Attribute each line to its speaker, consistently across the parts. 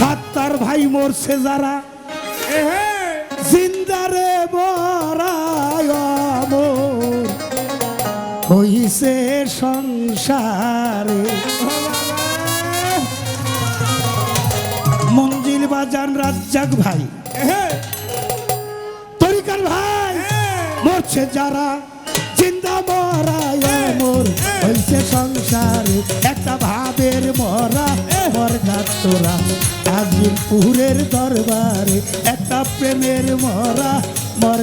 Speaker 1: সাত্তার ভাই মরছে যারা। জিন্দারে বরায় মোর হইছে সংসারে। মঞ্জিল বাজান রাজ্জাক ভাই। তরিকার ভাই মরছে যারা। মরায় মোর হইছে সংসারে, একটা ভাবের মরা, মর তোরা। আজিমপুরের দরবারে একটা প্রেমের মরা, মর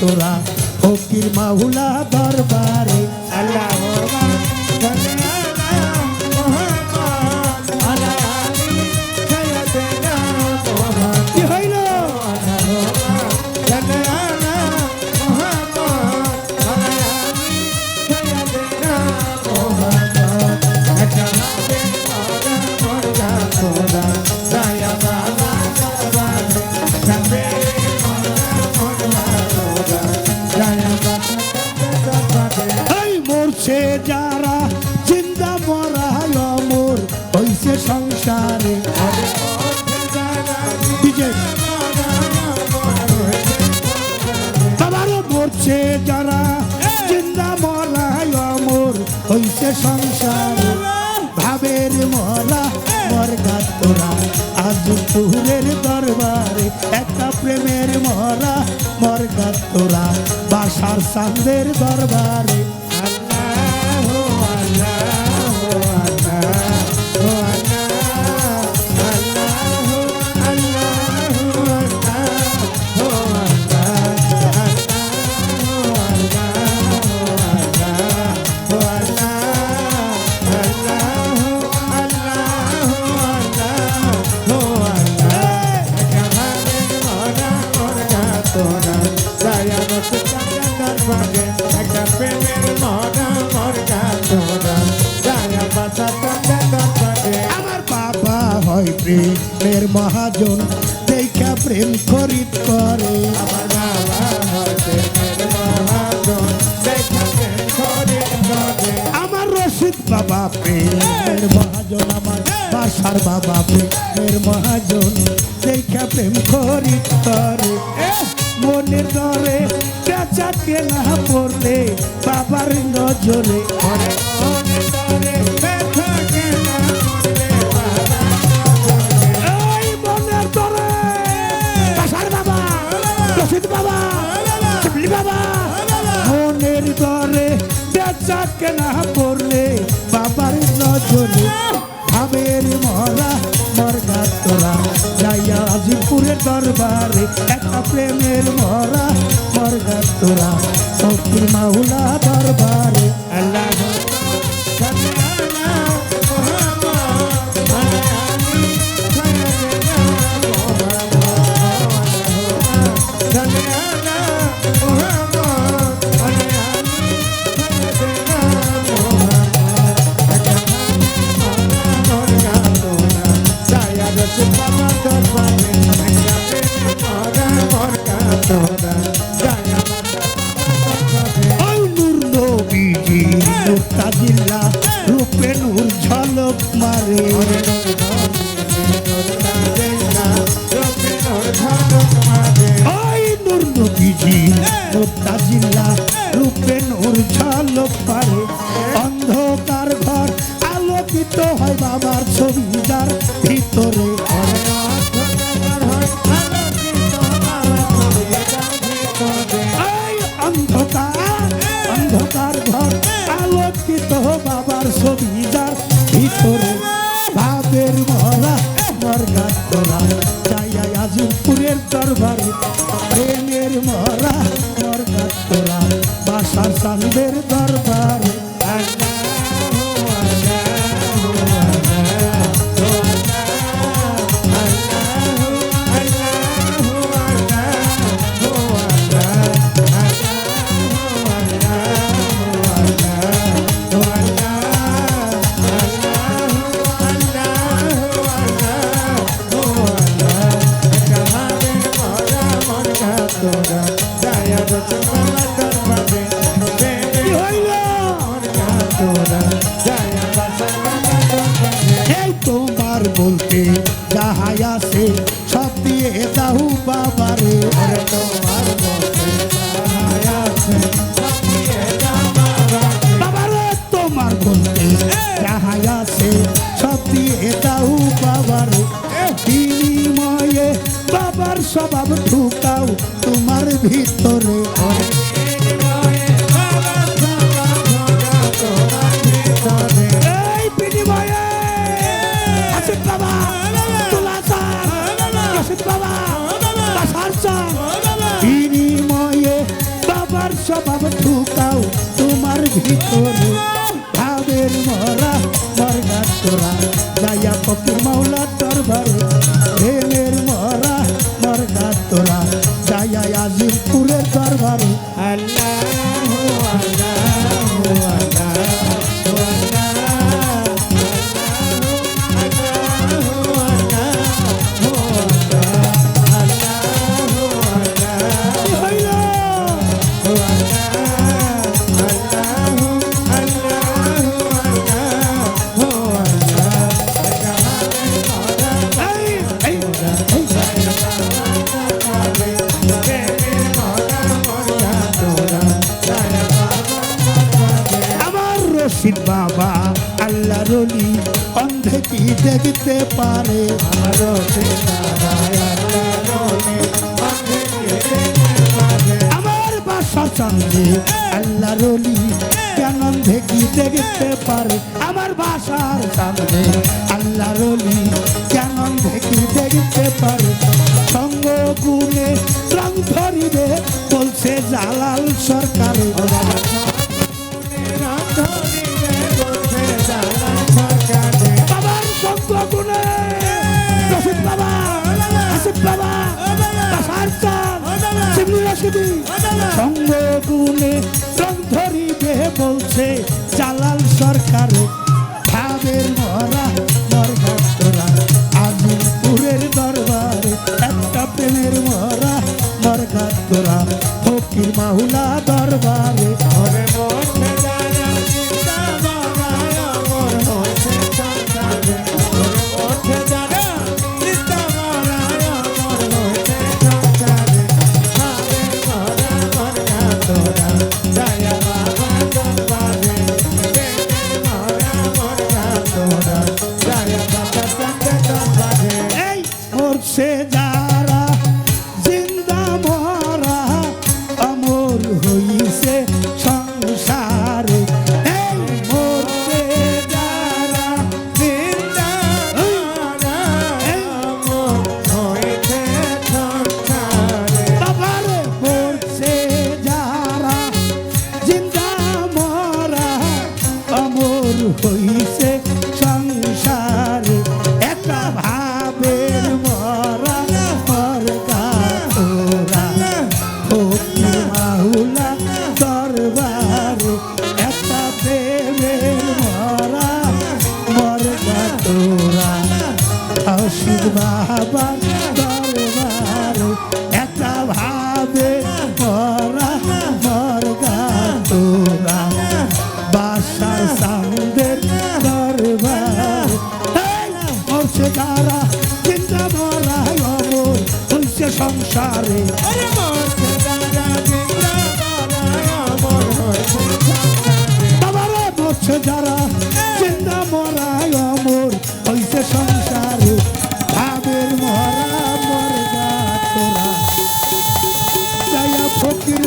Speaker 1: তোরা। ফকির মাহুলা দরবারে আল্লাহ মরছে যারা, জিন্দা মরায় মোর হইছে সংসারে। বাবারও মরছে যারা, জিন্দা মরায় মোর হইছে সংসারে। ভাবের মরা মর তোরা, আজ পুরের দরবারে একটা প্রেমের মরা মর তোরা, বাসার চান্দের দরবারে। মহাজন দেখা প্রেম করে
Speaker 2: করে। করে
Speaker 1: আমার রশিদ বাবা প্রেমের মহাজন, আমার বাসার বাবা প্রেমের মহাজন, দেখা প্রেম খরিদ করে। মনের দরে বেচা কেনা পড়লে, বাবার নজরে
Speaker 2: কেনা
Speaker 1: পড়লে বাবার নজরে। ভাবের মরা মরগা তোরা যাইয়া আজিমপুরের দরবারে একটা প্রেমের মরা মরগা তোরা শক্তি মাহুলা দরবারে
Speaker 2: আল্লাহ
Speaker 1: অন্ধকার ঘর, আলোকিত বাবার ছবিদার ভিতরে বাবের মহলা আমার গান করা যাই আজিমপুরের দরবারে প্রেমের মহলা আমার গান করা বাসার চান্দের দরবারে আছে। সব দিয়ে দাহু বাবারে
Speaker 2: তোমার
Speaker 1: বলতে আছে। সব দিয়ে বিনিময়ে বাবার স্বভাব ঢুকাও তোমার ভিতরে। চান বিনিময়ে বাবার স্বভাব ঢুকাও তোমার ভিতরে। ভাবের মরা মরগা তোরা দেখতে পারে। আমার বাসা চান্দে আল্লাহ রলি কেন অন্ধে কি দেখতে পারে? আমার বাসার সামনে আল্লাহ রলি কেন অন্ধে কি দেখতে পারে? সঙ্গ গুণে রং ধরিবে বলছে জালাল সরকারে বাবা। বাসার চান সঙ্গ গুণে রং ধরিবে বলছে জালাল সরকার যারা চিন্তা মরা অমর, হইছে সংসারে, ভাবের মরা মরগা তোরা। যাইয়া ফকির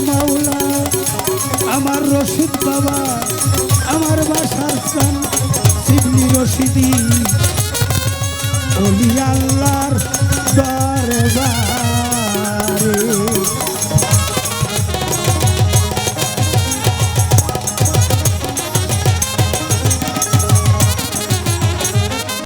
Speaker 1: আমার রশিদ বাবা, আমার বাসার চান শিবলি রশিদি। অলি আল্লাহর রে